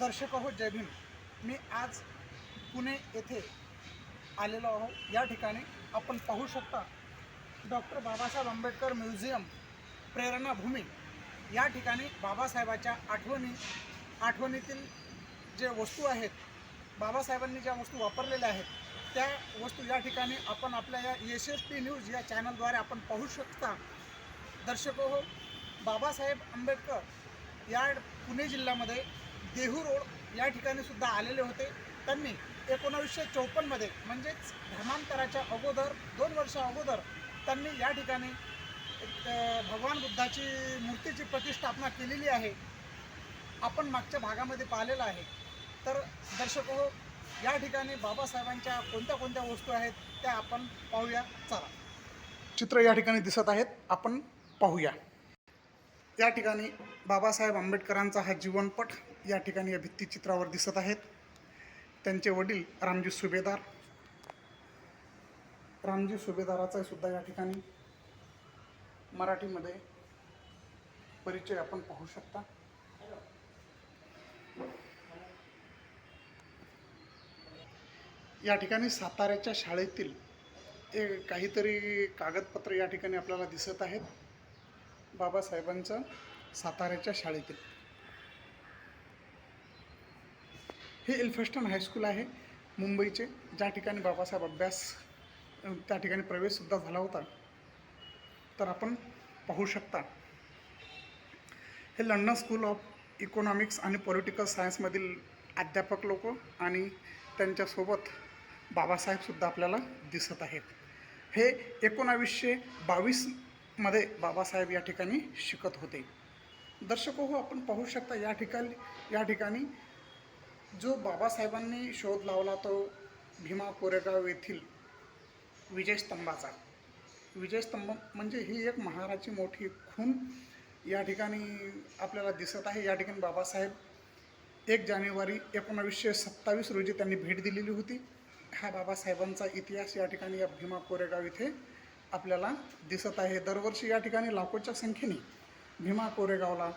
दर्शक हो जय भीम. मी आज पुणे येथे आलेलो आहो या ठिकाणी आपण पाहू शकता डॉक्टर बाबासाहेब आंबेडकर म्युझियम प्रेरणाभूमी या ठिकाणी बाबासाहेबाच्या आठवणी आठवणीतील जे वस्तू आहेत बाबासाहेबांनी ज्या वस्तू वापरलेल्या आहेत त्या वस्तू या ठिकाणी आपण आपल्या या एस एस टी न्यूज या चॅनलद्वारे आपण पाहू शकता. दर्शक हो बाबासाहेब आंबेडकर या पुणे जिल्ह्यामध्ये देहू रोड या ठिकाणी सुद्धा आलेले होते. त्यांनी एकोणावीसशे चौपन्नमध्ये म्हणजेच धर्मांतराच्या अगोदर दोन वर्ष अगोदर त्यांनी या ठिकाणी एक, भगवान बुद्धाची मूर्तीची प्रतिष्ठापना केलेली आहे. आपण मागच्या भागामध्ये पाहिलेलं आहे. तर दर्शक हो या ठिकाणी बाबासाहेबांच्या कोणत्या कोणत्या वस्तू आहेत त्या आपण पाहूया. चला. चित्र या ठिकाणी दिसत आहेत. आपण पाहूया. या ठिकाणी बाबासाहेब आंबेडकरांचा हा जीवनपट या ठिकाणी या भित्तीचित्रावर दिसत आहेत. त्यांचे वडील रामजी सुभेदार. रामजी सुभेदाराचा सुद्धा या ठिकाणी मराठीमध्ये परिचय आपण पाहू शकता. या ठिकाणी साताऱ्याच्या शाळेतील एक काहीतरी कागदपत्र या ठिकाणी आपल्याला दिसत आहेत. बाबासाहेबांचं साताऱ्याच्या शाळेतील. हे एल्फेस्टन हायस्कूल आहे मुंबईचे. ज्या ठिकाणी बाबासाहेब अभ्यास त्या ठिकाणी प्रवेशसुद्धा झाला होता. तर आपण पाहू शकता. हे लंडन स्कूल ऑफ इकॉनॉमिक्स आणि पॉलिटिकल सायन्समधील अध्यापक लोक आणि त्यांच्यासोबत बाबासाहेबसुद्धा आपल्याला दिसत आहेत. हे एकोणावीसशे बावीसमध्ये बाबासाहेब या ठिकाणी शिकत होते. दर्शक हो आपण पाहू शकता या ठिकाणी या ठिकाणी जो बाबासाहेबांनी शोध लावला तो भीमा कोरेगाव येथील विजयस्तंभाचा विजयस्तंभ म्हणजे ही एक महाराची मोठी खून या ठिकाणी आपल्याला दिसत आहे. या ठिकाणी बाबासाहेब एक जानेवारी एकोणावीसशे सत्तावीस रोजी त्यांनी भेट दिलेली होती. हा बाबासाहेबांचा इतिहास या ठिकाणी या भीमा कोरेगाव इथे आपल्याला दिसत आहे. दरवर्षी या ठिकाणी लाखोच्या संख्येने भीमा कोरेगावला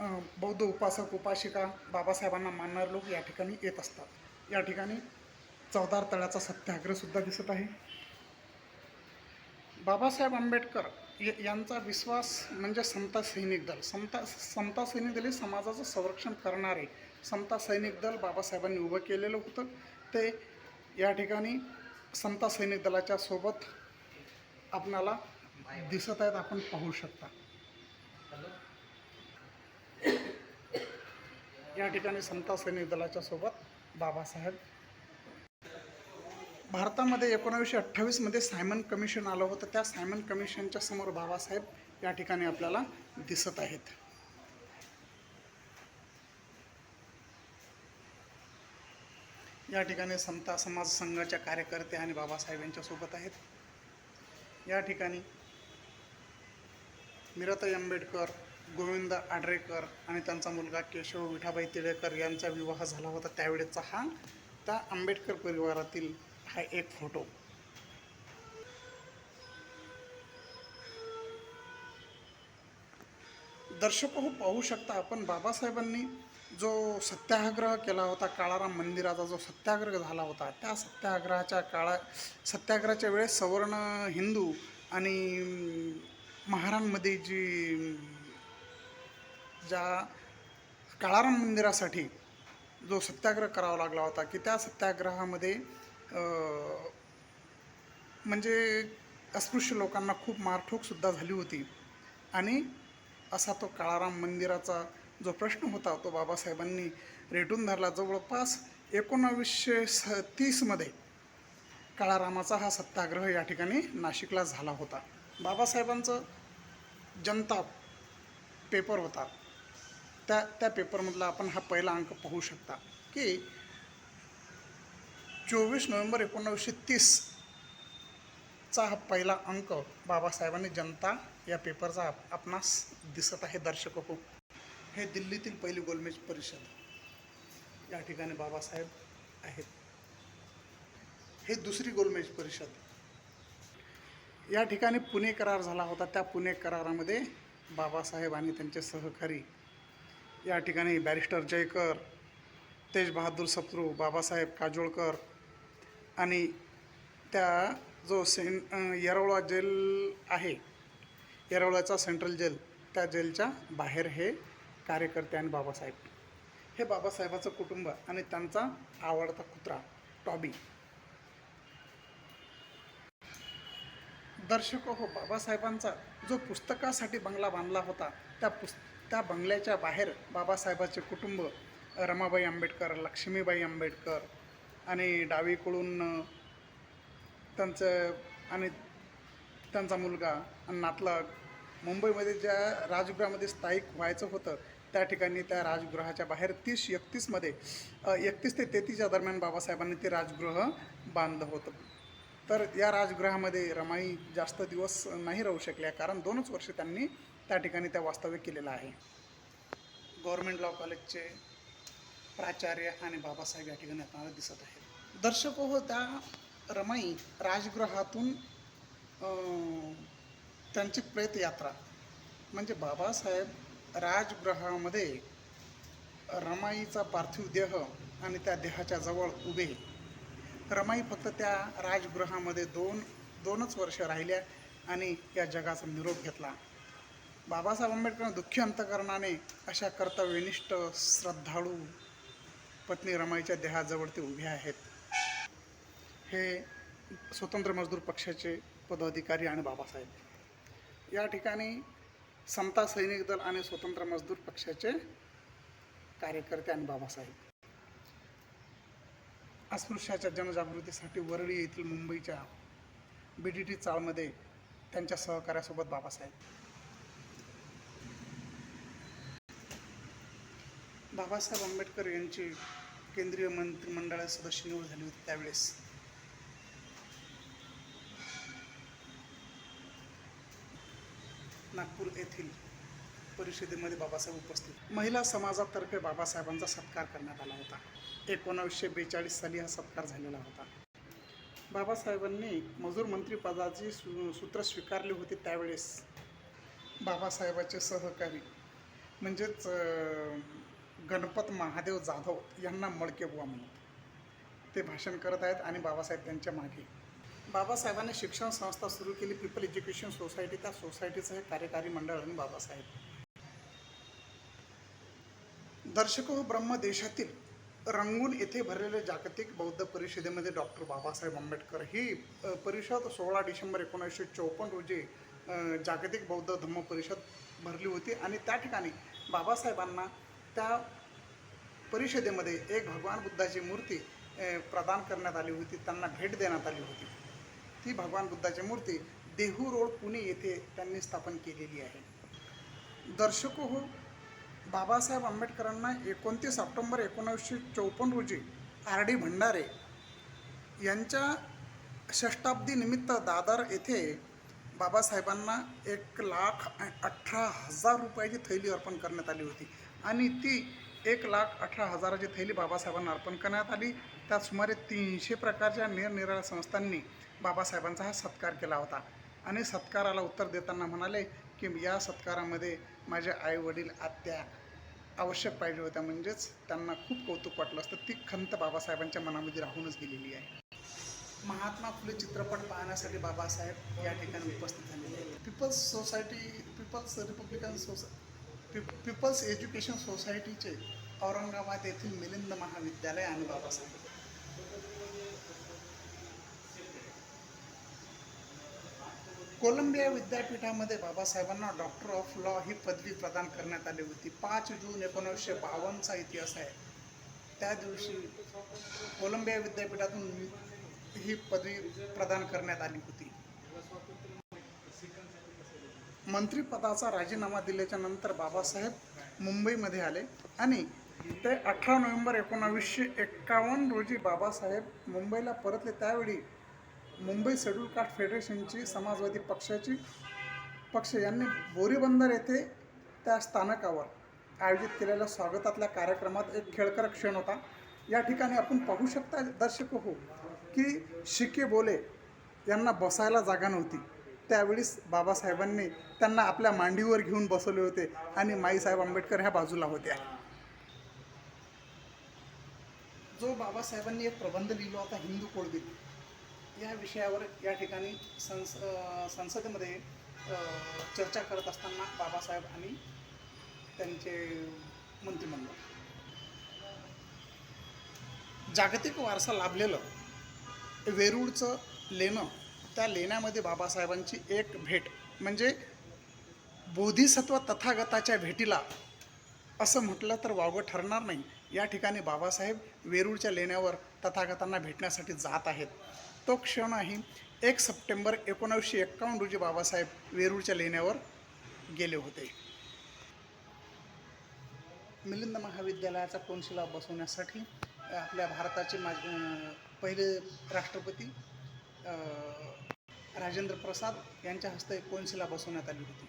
बौद्ध उपासक उपासिका बाबासाहेबांना मानणारे लोक या ठिकाणी येत असतात. या ठिकाणी चौदार तळ्याचा सत्याग्रहसुद्धा दिसत आहे. बाबासाहेब आंबेडकर यांचा विश्वास म्हणजे समता सैनिक दल. समता समता सैनिक दल हे समाजाचं संरक्षण करणारे समता सैनिक दल बाबासाहेबांनी उभं केलेलं होतं. ते या ठिकाणी समता सैनिक दलाच्या सोबत आपणाला दिसत आहेत आपण पाहू शकता. या ठिकाणी समता सैनिक दलाच्या सोबत बाबासाहेब. भारतामध्ये एकोणावीसशे अठ्ठावीसमध्ये सायमन कमिशन आलं होतं. त्या सायमन कमिशनच्या समोर बाबासाहेब या ठिकाणी आपल्याला दिसत आहेत. या ठिकाणी समता समाज संघाच्या कार्यकर्ते आणि बाबासाहेब यांच्यासोबत आहेत. या ठिकाणी मिराताई आंबेडकर गोविंद आडरेकर आणि त्यांचा मुलगा केशव विठाबाई तिळेकर यांचा विवाह झाला होता त्यावेळेचा हा. त्या आंबेडकर परिवारातील हा एक फोटो दर्शक हो पाहू शकता आपण बाबासाहेबांनी जो सत्याग्रह केला होता काळाराम मंदिराचा जो सत्याग्रह झाला होता त्या सत्याग्रहाच्या काळा सत्याग्रहाच्या वेळेस सवर्ण हिंदू आणि महारांमध्ये जी ज्या काळाराम मंदिरासाठी जो सत्याग्रह करावा लागला होता की त्या सत्याग्रहामध्ये म्हणजे अस्पृश्य लोकांना खूप मारठोकसुद्धा झाली होती. आणि असा तो काळाराम मंदिराचा जो प्रश्न होता तो बाबासाहेबांनी रेटून धरला. जवळपास एकोणावीसशे स तीसमध्ये काळारामाचा हा सत्याग्रह या ठिकाणी नाशिकला झाला होता. बाबासाहेबांचं जनता पेपर होता. त्या त्या पेपरमधला आपण हा पहिला अंक पाहू शकता की चोवीस नोव्हेंबर एकोणावीसशे तीसचा हा पहिला अंक बाबासाहेबांनी जनता या पेपरचा आप- आपणास दिसत आहे दर्शक हो. हे दिल्लीतील पहिली गोलमेज परिषद या ठिकाणी बाबासाहेब आहेत. हे दुसरी गोलमेज परिषद. या ठिकाणी पुणे करार झाला होता. त्या पुणे करारामध्ये बाबासाहेब आणि त्यांचे सहकारी या ठिकाणी बॅरिस्टर जयकर तेज बहादूर सप्रू बाबासाहेब काजोळकर आणि त्या जो सें येरवळा जेल आहे येरवळ्याचा सेंट्रल जेल त्या जेलच्या बाहेर हे कार्यकर्ते आणि बाबासाहेब. हे बाबासाहेबाचं कुटुंब आणि त्यांचा आवडता कुत्रा टॉबी. दर्शक हो बाबासाहेबांचा जो पुस्तकासाठी बंगला बांधला होता त्या पुस्त त्या बंगल्याच्या बाहेर बाबासाहेबाचे कुटुंब रमाबाई आंबेडकर लक्ष्मीबाई आंबेडकर आणि डावीकडून त्यांचं आणि त्यांचा मुलगा आणि नातलग मुंबईमध्ये ज्या राजगृहामध्ये स्थायिक व्हायचं होतं त्या ठिकाणी त्या राजगृहाच्या बाहेर तीस एकतीसमध्ये एकतीस ते तेहतीसच्या दरम्यान बाबासाहेबांनी ते राजगृह बांधलं होतं. तर या राजगृहामध्ये रमाई जास्त दिवस नाही राहू शकल्या कारण दोनच वर्ष त्यांनी त्या ठिकाणी त्या वास्तव्य केलेलं आहे. गव्हर्मेंट लॉ कॉलेजचे प्राचार्य आणि बाबासाहेब या ठिकाणी आपल्याला दिसत आहेत. दर्शक हो त्या रमाई राजगृहातून त्यांची प्रेतयात्रा म्हणजे बाबासाहेब राजगृहामध्ये रमाईचा पार्थिव देह आणि त्या देहाच्या जवळ उभे. रमाई फक्त त्या राजगृहामध्ये दोन दोनच वर्ष राहिल्या आणि या जगाचा निरोप घेतला. बाबासाहेब आंबेडकर दुःखी अंतकरणाने अशा कर्तव्यनिष्ठ श्रद्धाळू पत्नी रमाईच्या देहाजवळ ते उभे आहेत. हे स्वतंत्र मजदूर पक्षाचे पदाधिकारी आणि बाबासाहेब. या ठिकाणी समता सैनिक दल आणि स्वतंत्र मजदूर पक्षाचे कार्यकर्ते आणि बाबासाहेब. अस्पृश्याच्या जनजागृतीसाठी वरळी येथील मुंबईच्या बी डी टी चाळमध्ये त्यांच्या सहकार्यासोबत बाबासाहेब. बाबासाहेब आंबेडकर यांची केंद्रीय मंत्रिमंडळात सदस्य निवड झाली होती त्यावेळेस. नागपूर येथील परिषदेमध्ये बाबासाहेब उपस्थित. महिला समाजातर्फे बाबासाहेबांचा सत्कार करण्यात आला होता. एकोणावीसशे बेचाळीस साली हा सत्कार झालेला होता. बाबासाहेबांनी मजूर मंत्रिपदाची सु सूत्र स्वीकारली होती त्यावेळेस. बाबासाहेबाचे सहकारी म्हणजेच गणपत महादेव जाधव यांना मडकेबुवा म्हणत ते भाषण करत आहेत आणि बाबासाहेब त्यांच्या मागे. बाबासाहेबांनी शिक्षण संस्था सुरू केली. पीपल एज्युकेशन सोसायटी त्या सोसायटीचं हे कार्यकारी मंडळ आणि बाबासाहेब. दर्शक व ब्रह्म देशातील रंगून येथे भरलेल्या जागतिक बौद्ध परिषदेमध्ये डॉक्टर बाबासाहेब आंबेडकर. ही परिषद सोळा डिसेंबर एकोणीसशे चौपन्न रोजी जागतिक बौद्ध धम्म परिषद भरली होती. आणि त्या ठिकाणी बाबासाहेबांना त्या परिषदेमध्ये एक भगवान बुद्धाची मूर्ती प्रदान करण्यात आली होती त्यांना भेट देण्यात आली होती. ती भगवान बुद्धाची मूर्ती देहू रोड पुणे येथे त्यांनी स्थापन केलेली आहे. दर्शको हो बाबासाहेब आंबेडकरांना एकोणतीस ऑक्टोंबर एकोणावीसशे चौपन्न रोजी आर डी भंडारे यांच्या षष्टाब्दीनिमित्त दादर येथे बाबासाहेबांना एक लाख अठरा हजार रुपयाची थैली अर्पण करण्यात आली होती. आणि ती एक लाख अठरा हजाराची थैली बाबासाहेबांना अर्पण करण्यात आली. त्यात सुमारे तीनशे प्रकारच्या निरनिराळ्या संस्थांनी बाबासाहेबांचा हा सत्कार केला होता. आणि सत्काराला उत्तर देताना म्हणाले की या सत्कारामध्ये माझे आई वडील आत्या आवश्यक पाहिजे होत्या. म्हणजेच त्यांना खूप कौतुक वाटलं असतं. ती खंत बाबासाहेबांच्या मनामध्ये राहूनच गेलेली आहे. महात्मा फुले चित्रपट पाहण्यासाठी बाबासाहेब या ठिकाणी उपस्थित झालेले आहेत. पीपल्स सोसायटी पीपल्स रिपब्लिकन सोसा पीपल्स एज्युकेशन सोसायटीचे औरंगाबाद येथील मिलिंद महाविद्यालय आणि बाबासाहेब. कोलंबिया विद्यापीठामध्ये बाबासाहेबांना डॉक्टर ऑफ लॉ ही पदवी प्रदान करण्यात आली होती. पाच जून एकोणीसशे बावन्नचा इतिहास आहे. त्या दिवशी कोलंबिया विद्यापीठातून ही पदवी प्रदान करण्यात आली होती. मंत्रिपदाचा राजीनामा दिल्याच्या नंतर बाबासाहेब मुंबईमध्ये आले आणि ते अठरा नोव्हेंबर एकोणावीसशे एक्कावन्न रोजी बाबासाहेब मुंबईला परतले. त्यावेळी मुंबई शेड्यूल कास्ट फेडरेशनची समाजवादी पक्षाची पक्ष यांनी बोरीबंदर येथे त्या स्थानकावर आयोजित केलेल्या स्वागतातल्या कार्यक्रमात एक खेळकर क्षण होता. या ठिकाणी आपण पाहू शकता दर्शक हो की शिके बोले यांना बसायला जागा नव्हती. त्यावेळीस बाबासाहेबांनी त्यांना आपल्या मांडीवर घेऊन बसवले होते आणि माईसाहेब आंबेडकर ह्या बाजूला होत्या. जो बाबासाहेबांनी एक प्रबंध लिहिला होता हिंदू कोळबीत या विषयावर या ठिकाणी संस संसदेमध्ये चर्चा करत असताना बाबासाहेब आणि त्यांचे मंत्रिमंडळ. जागतिक वारसा लाभलेलं वेरूळचं लेणं त्या लेण्यामध्ये बाबासाहेबांची एक भेट म्हणजे बोधिसत्व तथागताच्या भेटीला असं म्हटलं तर वावगं ठरणार नाही. या ठिकाणी बाबासाहेब वेरूळच्या लेण्यावर तथागतांना भेटण्यासाठी जात आहेत. तो क्षणही एक सप्टेंबर एकोणावीसशे एक्कावन्न रोजी बाबासाहेब वेरूळच्या लेण्यावर गेले होते. मिलिंद महाविद्यालयाचा कोनशिला बसवण्यासाठी आपल्या भारताचे माज पहिले राष्ट्रपती राजेंद्र प्रसाद यांच्या हस्ते कोनशिला बसवण्यात आली होती.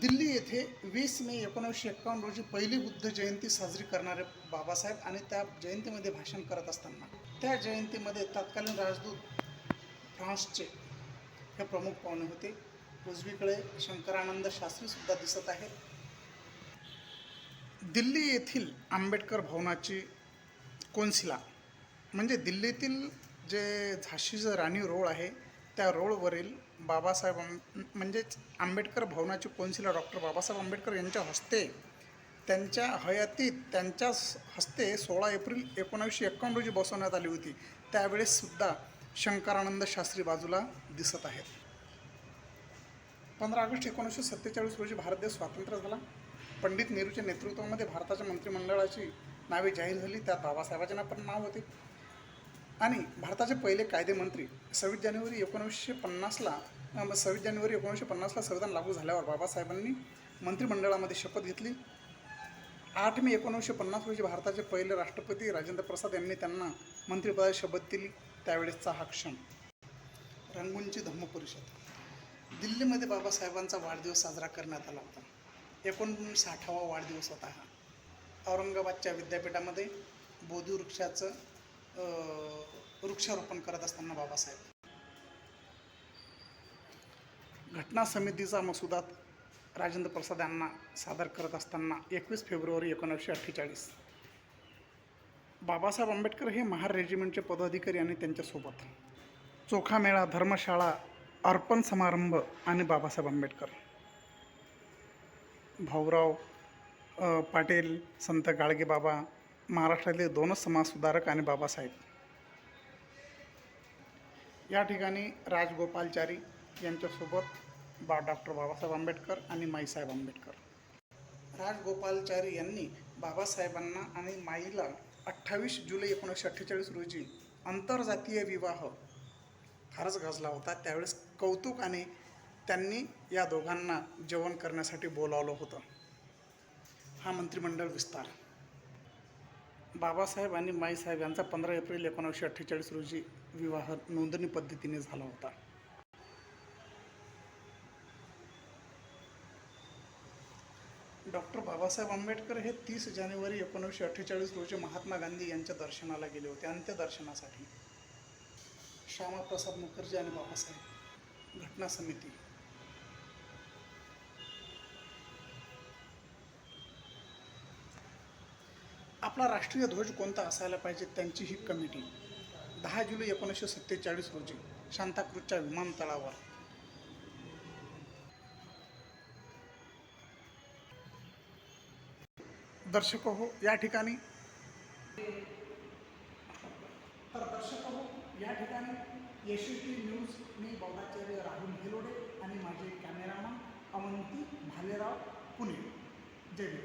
दिल्ली येथे वीस मे एकोणीसशे एक्कावन्न रोजी पहिली बुद्ध जयंती साजरी करणारे बाबासाहेब आणि त्या जयंतीमध्ये भाषण करत असताना. त्या जयंतीमध्ये तत्कालीन राजदूत फ्रान्सचे हे प्रमुख पाहुणे होते. उजवीकडे शंकरानंद शास्त्रीसुद्धा दिसत आहेत दिल्ली येथील आंबेडकर भवनाची कोनशिला म्हणजे दिल्लीतील जे झाशीचं राणी रोड आहे त्या रोडवरील बाबासाहेब आं- म्हणजेच आंबेडकर भवनाची कोन्सिलर डॉक्टर बाबासाहेब आंबेडकर यांच्या हस्ते त्यांच्या हयातीत त्यांच्या हस्ते सोळा एप्रिल एकोणावीसशे एक्कावन्न रोजी बसवण्यात आली होती. त्यावेळेससुद्धा शंकरानंद शास्त्री बाजूला दिसत आहेत. पंधरा ऑगस्ट एकोणीसशे सत्तेचाळीस रोजी भारत देश स्वातंत्र्य झाला. पंडित नेहरूच्या नेतृत्वामध्ये भारताच्या मंत्रिमंडळाची नावे जाहीर झाली. त्यात बाबासाहेबाचे नाव पण नाव होते. आणि भारताचे पहिले कायदेमंत्री सव्वीस जानेवारी एकोणीसशे पन्नासला सव्वीस जानेवारी एकोणीसशे पन्नासला संविधान लागू झाल्यावर बाबासाहेबांनी मंत्रिमंडळामध्ये शपथ घेतली. आठ मे एकोणीसशे पन्नास रोजी भारताचे पहिले राष्ट्रपती राजेंद्र प्रसाद यांनी त्यांना मंत्रिपदाची शपथ दिली. त्यावेळेसचा हा क्षण. रंगूंची धम्म परिषद दिल्लीमध्ये बाबासाहेबांचा वाढदिवस साजरा करण्यात आला होता. एकोणसाठावा वाढदिवस होता हा. औरंगाबादच्या विद्यापीठामध्ये बोधी वृक्षाचं वृक्षारोपण करत असताना बाबासाहेब. घटना समितीचा मसुदा राजेंद्र प्रसाद यांना सादर करत असताना एकवीस फेब्रुवारी एकोणीसशे अठ्ठेचाळीस. बाबासाहेब आंबेडकर हे महार रेजिमेंटचे पदाधिकारी आणि त्यांच्यासोबत. चोखामेळा धर्मशाळा अर्पण समारंभ आणि बाबासाहेब आंबेडकर. भाऊराव पाटील संत गाडगे बाबा महाराष्ट्रातले दोनच समाजसुधारक आणि बाबासाहेब. या ठिकाणी राजगोपालचारी यांच्यासोबत बा डॉक्टर बाबासाहेब आंबेडकर आणि माईसाहेब आंबेडकर. राजगोपालचारी यांनी बाबासाहेबांना आणि माईला अठ्ठावीस जुलै एकोणीसशे अठ्ठेचाळीस रोजी आंतरजातीय विवाह फारच गाजला होता. त्यावेळेस कौतुकाने त्यांनी या दोघांना जेवण करण्यासाठी बोलावलं होतं. हा मंत्रिमंडळ विस्तार. बाबासाहेब आणि माईसाहेब यांचा पंधरा एप्रिल एकोणीसशे अठ्ठेचाळीस रोजी विवाह नोंदणी पद्धतीने झाला होता. डॉक्टर बाबासाहेब आंबेडकर हे तीस जानेवारी एकोणीसशे अठ्ठेचाळीस रोजी महात्मा गांधी यांच्या दर्शनाला गेले होते अंत्यदर्शनासाठी श्यामाप्रसाद मुखर्जी आणि बाबासाहेब घटना समिती आपला राष्ट्रीय ध्वज कोणता असायला पाहिजे त्यांची ही कमिटी. दहा जुलै एकोणीसशे सत्तेचाळीस रोजी शांताक्रूजच्या विमानतळावर. दर्शक हो या ठिकाणी. तर दर्शक हो या ठिकाणी. यशस्वी न्यूज मी बौद्धाचार्य राहुल हिलोडे आणि माझे कॅमेरामन अवंती भालेराव पुणे. जय